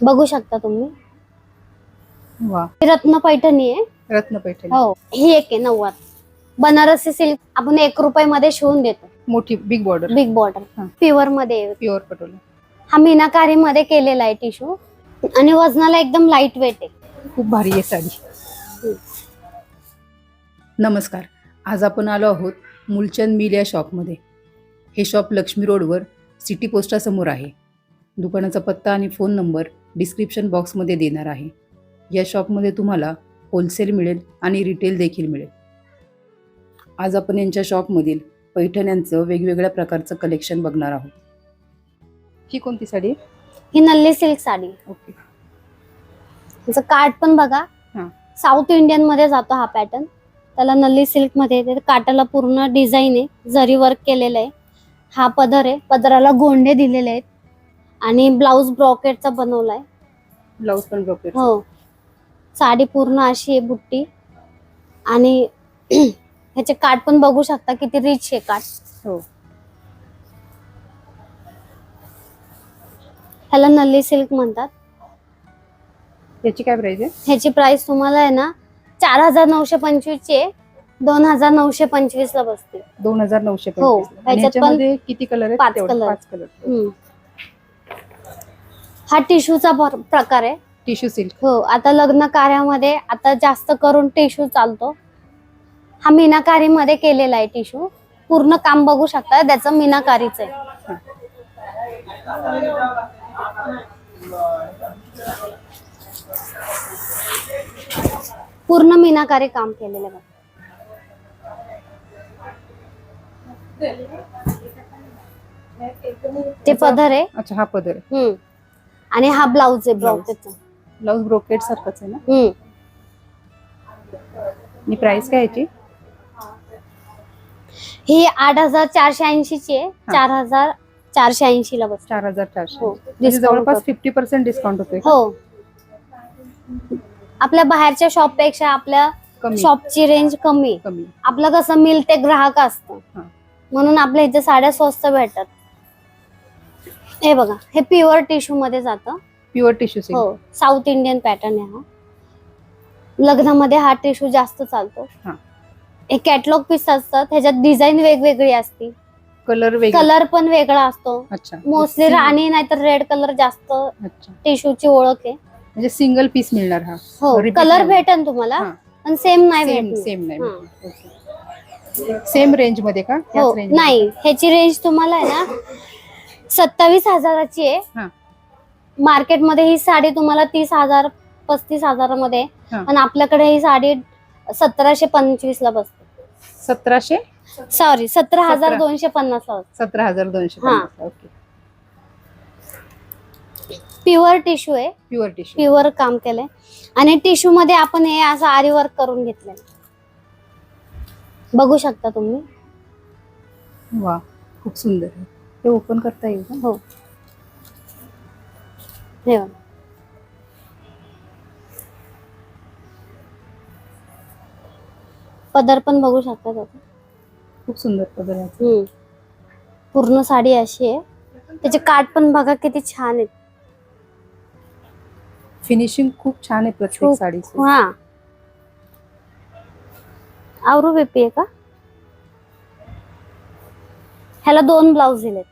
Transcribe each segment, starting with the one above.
बघू शकता तुम्ही. वा. ही रत्न पैठणी आहे. रत्न पैठणी. हो ही एक आहे नऊवार बनारसी सिल्क आपण एक रुपये मध्ये शिवून देतो. मोठी बिग बॉर्डर बिग बॉर्डर हा. प्युअरमध्ये. आहे. प्युअर पटोला. हा मीनाकारी मध्ये केलेला आहे टिश्यू आणि वजनाला एकदम लाइट वेट आहे. खूप भारी आहे साडी. नमस्कार. आज आपण आलो आहोत मुलचंद मिल या शॉपमध्ये हे शॉप लक्ष्मी रोडवर सिटी पोस्टासमोर आहे. दुकानाचा पत्ता आणि फोन नंबर डिस्क्रिप्शन बॉक्समध्ये देणार आहे. या शॉपमध्ये तुम्हाला होलसेल मिळेल आणि रिटेल देखील मिळेल. आज आपण यांच्या शॉपमधील पैठण्यांचं वेगवेगळ्या प्रकारचं कलेक्शन बघणार आहोत. ही कोणती साडी? ही नल्ली सिल्क साडी. ओके. त्याचं काठ पण बघा. हा. साऊथ इंडियनमध्ये जातो हा पॅटर्न त्याला नल्ली सिल्कमध्ये येते. काठाला पूर्ण डिझाईन आहे. जरी वर्क केलेलं आहे. हा पदर आहे. पदराला गोंडे दिलेले आहेत. आणि ब्लाऊज ब्रॉकेटचा बनवलाय. ब्लाऊज पण ब्रोकेट. हो. साडी पूर्ण अशी आहे बुट्टी. आणि ह्याचे काठ पण बघू शकता किती रिच आहे काठ हो. ह्याला नल्ली सिल्क म्हणतात. याची काय प्राइस आहे? ह्याची प्राइस तुम्हाला आहे ना चार हजार नऊशे पंचवीस ची आहे. दोन हजार नऊशे पंचवीस ला बसते. दोन हजार नऊशे हो, पंचवीस. आणि ह्याच्यात पण याच्यामध्ये किती कलर आहेत? पाच तेवढे? color. पाच कलर हम्म. हा टिश्यूचा प्रकार आहे. Tissue silk. हो आता लग्न कार्यामध्ये आता जास्त करून टिश्यू चालतो. हा मीनाकारी मध्ये केलेला आहे टिश्यू. पूर्ण काम बघू शकता त्याचं मीनाकारीच आहे. पूर्ण मीनाकारी काम केलेलं आहे बघा. ते पदर आहे. अच्छा हा पदर हम्म. आणि हा ब्लाऊज आहे. ब्लाऊजचा ब्लाऊज. ब्रोकेट सारखंच आहे ना? हम्म. आणि प्राइस काय याची? ही आठ हजार चारशे ऐंशी ची आहे चार हजार चारशे ऐंशी ला बस. चार हजार चारशे. हो, म्हणजे discount जवळपास होतं. फिफ्टी पर्सेंट डिस्काउंट होतोय का? हो. आपल्या बाहेरच्या शॉपपेक्षा आपल्या कमी. शॉपची रेंज कमी. आहे. कमी. आपलं कसं मिल ते ग्राहक असतं. हा. म्हणून आपल्या इथे साड्या स्वस्त भेटतात. हे बघा हे प्युअर टिश्यू मध्ये जातं. प्युअर टिश्यू हो साऊथ इंडियन पॅटर्न आहे हा. लग्नामध्ये हा टिश्यू जास्त चालतो. हा. हे कॅटलॉग पीस असतात ह्याच्यात डिझाईन वेगवेगळी असती. कलर वेगळा. कलर पण वेगळा असतो. अच्छा. मोस्टली राणी नाहीतर रेड कलर जास्त अच्छा. टिश्यूची ओळख आहे. म्हणजे सिंगल पीस मिळणार हा. हो Repeat कलर नाही. भेटेल तुम्हाला हा. पण सेम नाही सेम भेटणार. सेम नाही हा. सेम रेंजमध्ये का? हो त्याच range मध्ये? नाही ह्याची रेंज तुम्हाला आहे ना सत्तावीस हजाराची हा. आहे मार्केटमध्ये ही साडी तुम्हाला तीस हजार पस्तीस हजारामध्ये. आहे. हा. पण आपल्याकडे ही साडी सतराशे पंचवीस ला बसते. सतराशे? सॉरी सतरा हजार सतरा. दोनशे पन्नास ला बसते. सतरा हजार दोनशे हा. ओके. प्युअर टिश्यू आहे. प्युअर टिश्यू प्युअर काम केलंय. आणि टिश्यू मध्ये आपण हे असं आरी वर्क करून घेतलंय. बघू शकता तुम्ही. वा खूप सुंदर. आहे ते ओपन करता येईल का हो. हे. पदर पण बघू शकता त्याचा. खूप सुंदर पदर आहे. हम्म. पूर्ण साडी अशी आहे. त्याचे काठ पण बघा किती छान आहेत. फिनिशिंग खूप छान आहे प्रत्येक खूप. साडीचं. हा. आवरू बेपी आहे का? ह्याला दोन ब्लाऊज दिलेत.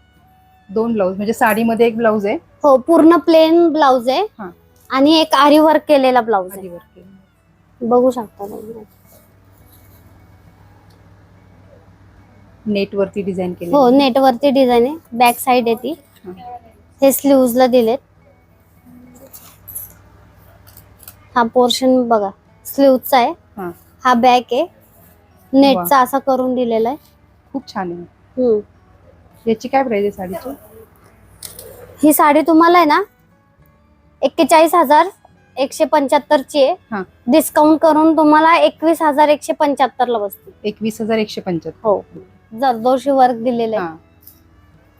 दोन ब्लाऊज म्हणजे साडीमध्ये एक ब्लाऊज आहे? हो पूर्ण प्लेन ब्लाऊज आहे. हा. आणि एक आरी वर्क केलेला ब्लाऊज आहे. बघू शकता तुम्ही. नेट वरती डिझाईन केली हो नेटवरती डिझाईन आहे. बॅक साइड आहे ती. हा. हे स्लीव्हजला दिलेत. हा पोर्शन बघा. स्लीव्हचा आहे. हा. हा बॅक आहे. नेटचा असा करून दिलेला आहे. खूप छान आहे. हम्म. याची काय प्राइस आहे साडीची? ही साडी तुम्हाला आहे ना एक्केचाळीस हजार एकशे पंच्याहत्तर ची आहे. डिस्काउंट करून तुम्हाला एकवीस हजार एकशे पंच्याहत्तर ला बसते. एकवीस हजार एकशे पंच्याहत्तर. हो. जरदोशी वर्क दिलेलं आहे. हा.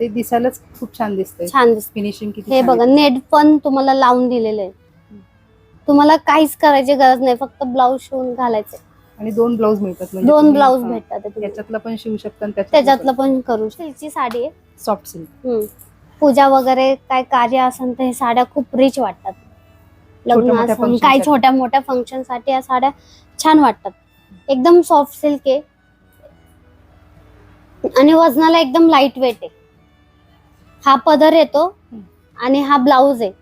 ते दिसायलाच खूप छान दिसतंय. छान दिसते फिनिशिंग किती हे छान बघा आहे. नेट पण तुम्हाला लावून दिलेलं आहे. तुम्हाला काहीच करायची गरज नाही फक्त ब्लाऊज शिवून घालायचे आणि दोन ब्लाऊज मिळतात म्हणजे दोन तुम्ही, ब्लाऊज हा, भेटतात. त्याच्यातला पण शिवू शकता आणि त्याच्यातलं पण करू सिल्कची साडी आहे. सॉफ्ट सिल्क हम्म. पूजा वगैरे काय कार्य असेल तर हे साड्या खूप रिच वाटतात. लग्न छोट्या-मोठ्या असेल, function काही साठी. छोट्या मोठ्या फंक्शनसाठी या साड्या छान वाटतात. एकदम सॉफ्ट सिल्क आहे. आणि वजनाला एकदम लाइट वेट आहे. हा पदर येतो. आणि हा ब्लाऊज आहे.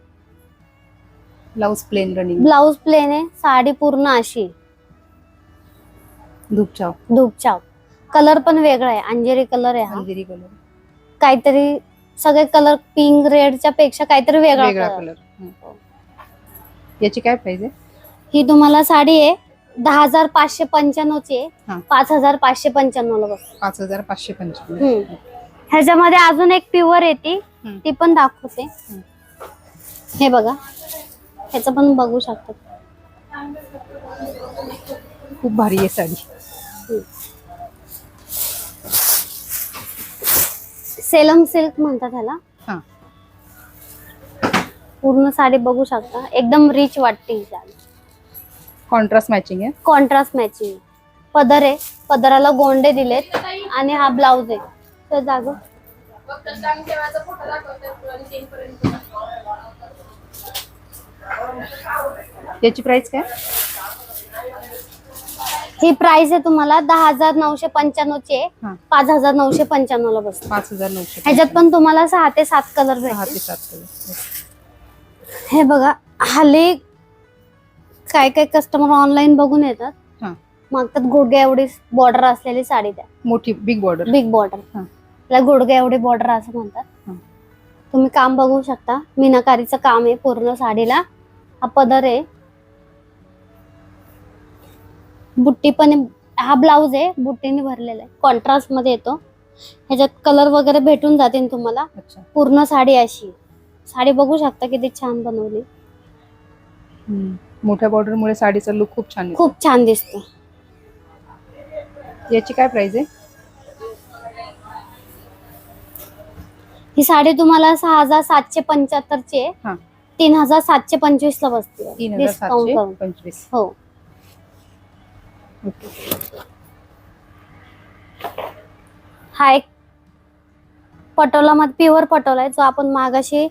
Blouse plain running blouse plain आहे. साडी पूर्ण अशी आहे. धूपचाव. धूपचाव. कलर पण वेगळा आहे. अंजेरी कलर आहे हा. अंधेरी कलर काहीतरी सगळे कलर पिंक रेडच्या पेक्षा काहीतरी वेगळा वेगळा color. कलर याची काय प्राइस आहे? ही तुम्हाला साडी आहे दहा हजार पाचशे पंच्याण्णवची आहे. हा. पाच हजार पाचशे पंच्याण्णवला बसते. पाच हजार पाचशे पंचवीस हम्म. ह्याच्यामध्ये अजून एक प्युअर येते हम्म. ती पण दाखवते. हे बघा. ह्याचं पण बघू शकता. खूप भारी आहे साडी. सेलम सिल्क म्हणतात ह्याला. हा. पूर्ण साडी बघू शकता. एकदम रिच वाटते ही साडी. कॉन्ट्रास्ट मॅचिंग आहे? कॉन्ट्रास्ट मॅचिंग पदर आहे. पदराला गोंडे दिलेत. आणि हा ब्लाऊज आहे. तर जाग. याची प्राइस काय? ही प्राइस आहे तुम्हाला दहा हजार नऊशे पंच्याण्णवची आहे. हा. पाच हजार नऊशे पंच्याण्णवला बसते. पाच हजार नऊशे ह्याच्यात पण तुम्हाला सहा ते सात कलर सहा ते सात कलर हे बघा हल्ली काय काय कस्टमर ऑनलाईन बघून येतात. मागतात गुडघ्या एवढी बॉर्डर असलेली साडी द्या मोठी बिग बॉर्डर बिग बॉर्डर. त्याला गुडघ्या एवढी बॉर्डर असं म्हणतात. तुम्ही काम बघू शकता. मीनाकारीचं काम आहे पूर्ण साडीला. हा पदर आहे. बुट्टी पण आहे. हा ब्लाऊज आहे बुट्टीने भरलेला आहे. कॉन्ट्रास्टमध्ये येतो. ह्याच्यात कलर वगैरे भेटून जातील तुम्हाला. अच्छा. पूर्ण साडी अशी. साडी बघू शकता किती छान बनवली. हम्म. मोठ्या बॉर्डर मुळे साडीचा लुक खूप छान खूप छान दिसते. आहे याची काय प्राइस आहे? ही साडी तुम्हाला सहा हजार सातशे पंच्याहत्तरची आहे. हा. तीन हजार सातशे पंचवीस ला बसते. तीन हजार डिस्काउंट सातशे करून. पंचवीस. हो. हा एक पटोला मध्ये प्युअर पटोला आहे जो आपण मागाशी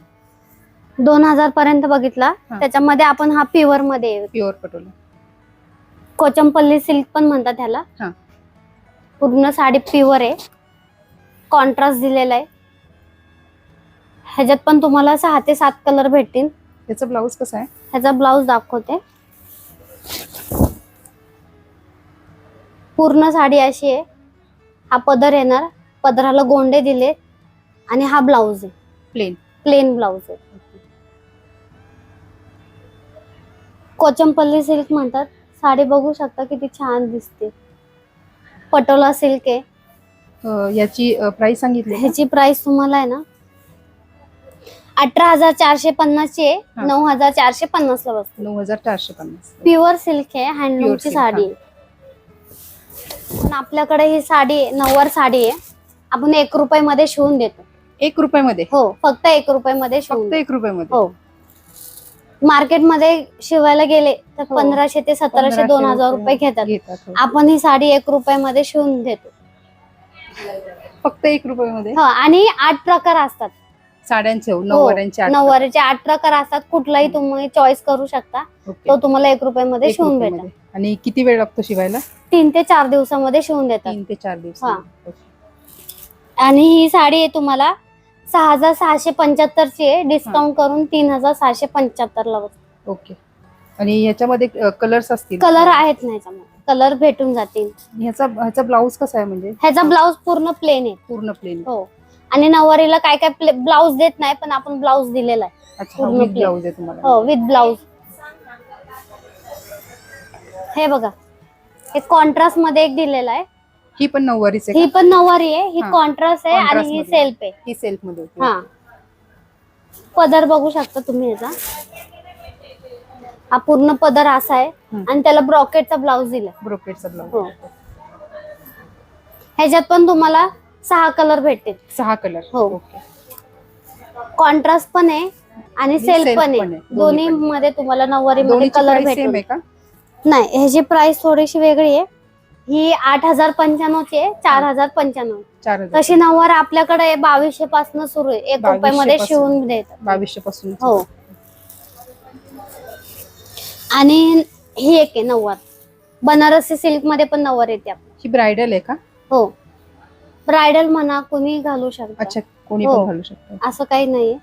दोन हजार पर्यंत बघितला. हा. त्याच्यामध्ये आपण हा प्युअरमध्ये. प्युअर पटोला. कोचंपल्ली सिल्क पण म्हणतात ह्याला. हा. पूर्ण साडी प्युअर आहे. कॉन्ट्रास्ट दिलेला आहे. ह्याच्यात पण तुम्हाला सहा ते सात कलर भेटतील. याचा ब्लाऊज कसा आहे? ह्याचा ब्लाऊज दाखवते. पूर्ण साडी अशी आहे. हा पदर येणार. पदराला गोंडे दिले आणि हा ब्लाऊज आहे. प्लेन प्लेन ब्लाऊज आहे. कोचंपल्ली सिल्क म्हणतात. साडी बघू शकता किती छान दिसते. पटोला सिल्क आहे. याची प्राइस सांगितली का? ह्याची प्राइस तुम्हाला आहे ना? अठरा हजार चारशे पन्नासची आहे. हा. नऊ हजार चारशे पन्नास ला बसते. नऊ हजार चारशे पन्नास. प्युअर सिल्क आहे. हँडलूमची silk, साडी आहे. पण आपल्याकडे ही साडी नऊवार साडी आहे. आपण एक रुपये मध्ये शिवून देतो. एक रुपयामध्ये? हो फक्त एक रुपये मध्ये शिवून फक्त देतो. एक रुपयामध्ये? हो. मार्केटमध्ये शिवायला गेले तर हो. पंधराशे ते सतराशे दोन हजार रुपये घेतात. घेतात हो. आपण ही साडी एक रुपयामध्ये शिवून देतो. फक्त एक रुपयामध्ये? हो आणि आठ प्रकार असतात. साड्यांचे हो नऊवाऱ्यांचे आठ नऊवारीचे आठ प्रकार असतात. कुठलाही तुम्ही चॉईस करू शकता. तो तुम्हाला एक रुपयामध्ये एक शिवून रुपयामध्ये. आणि किती वेळ लागतो शिवायला? तीन ते चार दिवसामध्ये शिवून देतात. तीन ते चार दिवस. हा. आणि ही साडी आहे तुम्हाला सहा हजार सहाशे पंच्याहत्तरची आहे. डिस्काउंट करून तीन हजार सहाशे पंच्याहत्तर ला बसते. ओके. आणि याच्यामध्ये कलर्स असतील? कलर आहेत ना याच्यामध्ये. कलर भेटून जातील. ह्याचा ह्याचा ब्लाऊज कसा आहे म्हणजे? ह्याचा ब्लाऊज पूर्ण प्लेन आहे. पूर्ण प्लेन हो. आणि नऊवारीला काय काय ब्लाऊज देत नाही पण आपण ब्लाऊज दिलेला आहे. अच्छा पूर्ण plain. ब्लाऊज आहे तुम्हाला. हो विथ ब्लाऊज. हे बघा हे कॉन्ट्रास्टमध्ये एक दिलेला आहे ही पण नऊवारीच आहे ही? पण नऊवारी आहे ही हा. कॉन्ट्रास्ट आहे आणि Contrast ही मध्ये. सेल्फ आहे ही सेल्फमध्ये होती. हा पदर बघू शकता तुम्ही याचा हा पूर्ण पदर असा आहे हम्म. आणि त्याला ब्रॉकेटचा ब्लाऊज दिला ब्रोकेटचा ब्लाऊज हो. ह्याच्यात पण तुम्हाला सहा कलर भेटतील सहा कलर हो. ओके कॉन्ट्रास्ट पण आहे आणि आणि सेल्फ self पण पण आहे आहे. दोन्ही दोन्ही मध्ये तुम्हाला नऊवारी मध्ये दोन्हीची कलर भेटेल का नाही ह्याची प्राइस थोडीशी वेगळी आहे ही आठ हजार पंच्याण्णवची आहे चार हजार पंच्याण्णव. चार हजार. तशी नऊवार आपल्याकडे बावीसशे पासून सुरू आहे. एक 2200 रुपयामध्ये पासून. शिवून देतात. बावीसशे पासून हो. आणि ही एक आहे नऊवार बनारसी सिल्कमध्ये पण नऊवार येते आपली. ही ब्रायडल आहे का? हो. ब्रायडल म्हणा कोणी घालू शकतो. अच्छा कोणी हो. पण घालू शकतो. असं काही नाहीये.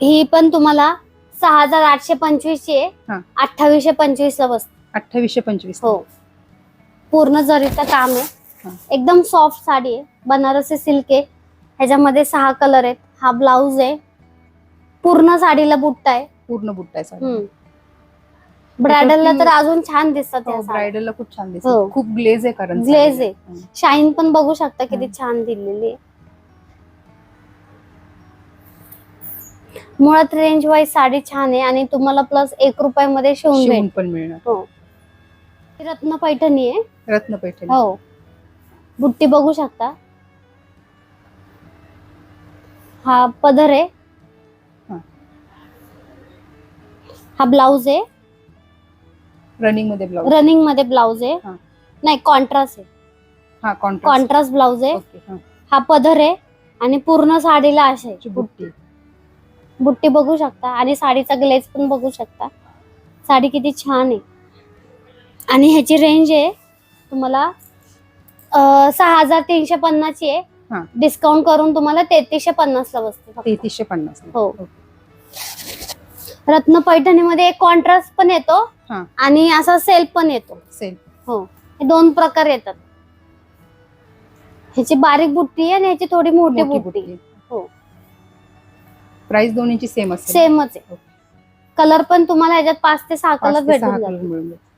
ही पण तुम्हाला सहा हजार आठशे पंचवीस ची हा. आहे अठ्ठावीसशे पंचवीस ला बसते अठ्ठावीसशे पंचवीस हो पूर्ण जरीचं काम हा. आहे एकदम सॉफ्ट साडी आहे बनारसी सिल्क आहे ह्याच्यामध्ये सहा कलर आहेत हा ब्लाऊज आहे पूर्ण साडीला बुट्टा आहे पूर्ण बुट्टा आहे साडी ब्रायडलला तर अजून छान दिसतात हो, साड्या. ब्रायडलला खूप छान हो. दिसत खूप ग्लेज आहे कारण Glaze. आहे. हं. शाईन पण बघू शकता किती हम्म. छान दिलेली आहे मुळात रेंज वाईज साडी छान आहे आणि तुम्हाला प्लस एक रुपयामध्ये शिवून शिवून भेटेल. पण मिळणार. हो. ही रत्न पैठणी आहे. रत्न पैठणी हो. बुट्टी बघू शकता. हा पदर आहे. हा. हा ब्लाऊज आहे. रनिंगमध्ये ब्लाउज रनिंगमध्ये ब्लाऊज आहे. हा. नाही कॉन्ट्रास्ट आहे. हा कॉन्ट्रास्ट कॉन्ट्रास्ट ब्लाऊज आहे. ओके हा. हा पदर आहे आणि पूर्ण साडीला असे बुट्टी. बुट्टी बघू शकता. आणि साडीचा ग्लेज पण बघू शकता. साडी किती छान आहे. आणि ह्याची रेंज आहे तुम्हाला सहा हजार तीनशे पन्नासची हा. आहे डिस्काउंट करून तुम्हाला तेहतीसशे पन्नास ला बसते फक्त. तेहतीसशे पन्नास. हो. रत्न पैठणीमध्ये एक कॉन्ट्रास्ट पण येतो हा. आणि असा सेल्फ पण येतो. सेल हो. हे दोन प्रकार येतात. ह्याची बारीक बुट्टी आहे आणि ह्याची थोडी मोठी मोठी बुट्टी. बुट्टी. प्राइस दोन्हीची सेम असेल सेमच आहे. कलर पण तुम्हाला ह्याच्यात पाच ते सहा पाच कलर ते सहा भेटून मिळून जातील.